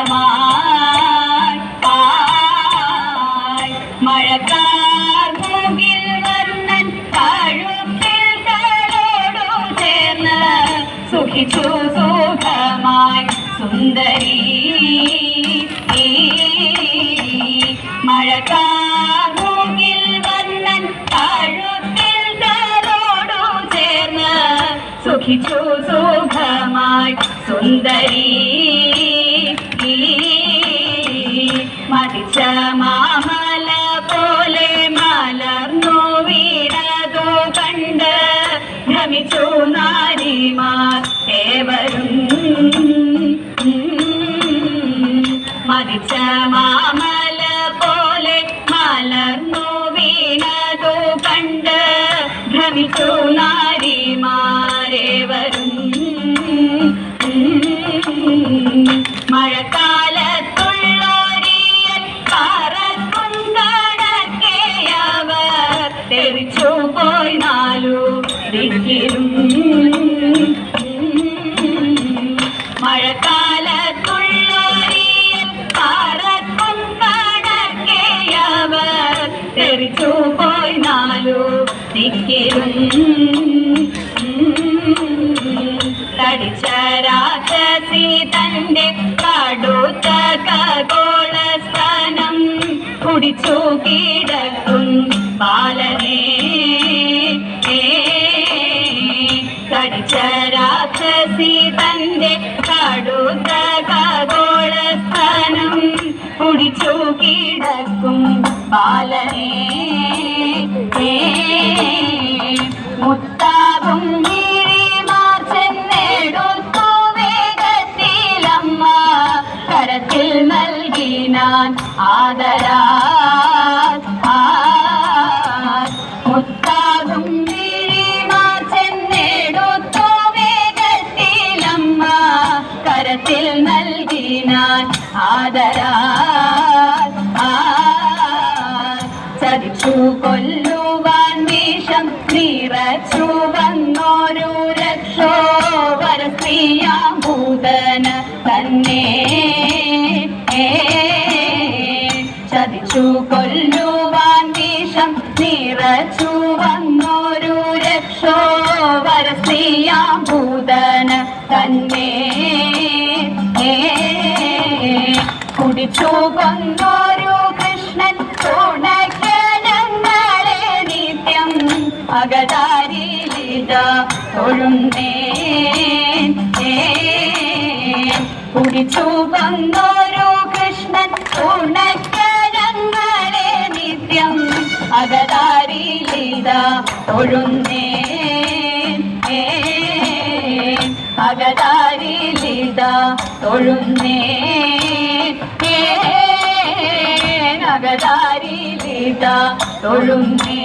மலமாய் பாய். மழக்கார் மூங்கில் வண்ணன் கழுத்தில் கடோடும் சேர்ந்த சுகிச்சு சுகமாய் சுந்தரி. மழக்கார் மூங்கில் வண்ணன் கழுத்தில் கடோடும் சேர்ந்த சுகிச்சு சுகமாய் சுந்தரி. മതിച്ച മാമല പോലെ മലർന്നു വീണതു കണ്ട് ഭ്രമിച്ചു നാരിമാർ ഏവരും. മതിച്ച മാമല പോലെ മലർന്നു വീണതു കണ്ട് ഭ്രമിച്ചു നാരിമാരേവരും മഴക്കാലത്തുള്ളോരിയൽ പറക്കുണ്ടടക്കേയവർ തെറിച്ചു നാലു ദിക്കിലും. മഴക്കാലത്തുള്ളോരിയൽ പറക്കുണ്ടടക്കേയവർ തെറിച്ചു നാലു ദിക്കിലും. കടുത്ത ഖഗോളസ്ഥാനം കുടിച്ചു കിടക്കും ബാലനെ. തടിച്ച രാക്ഷസി തന്റെ കടുത്ത ഖഗോളസ്ഥാനം കുടിച്ചു കിടക്കും ബാലനെ. മുത്താകും വേഗത്തിലമ്മ. കരത്തിൽ നൽകിനാൻ ആദരാ ചതിച്ചു കൊല്ലുവാൻ വിഷം നിറച്ചു വന്നോരു രക്ഷോ വരസ്ത്രീയാഭൂതന തന്നെ. ചതിച്ചു കൊല്ലുവാൻ വിഷം നിറച്ചു വന്നൊരു രക്ഷോ വരസ്ത്രീയാഭൂതന തന്നെ. കുടിച്ചു കൊന്നോരു അകതാരിലിത തൊഴുന്നേ കുടിച്ചു കൊന്നോരു കൃഷ്ണൻ ഉണക്കരങ്ങളെ നിത്യം അകതാരിലിത തൊഴുന്നേ അകതാരിലിത തൊഴുന്നേ അകതാരിലിത തൊഴുന്നേ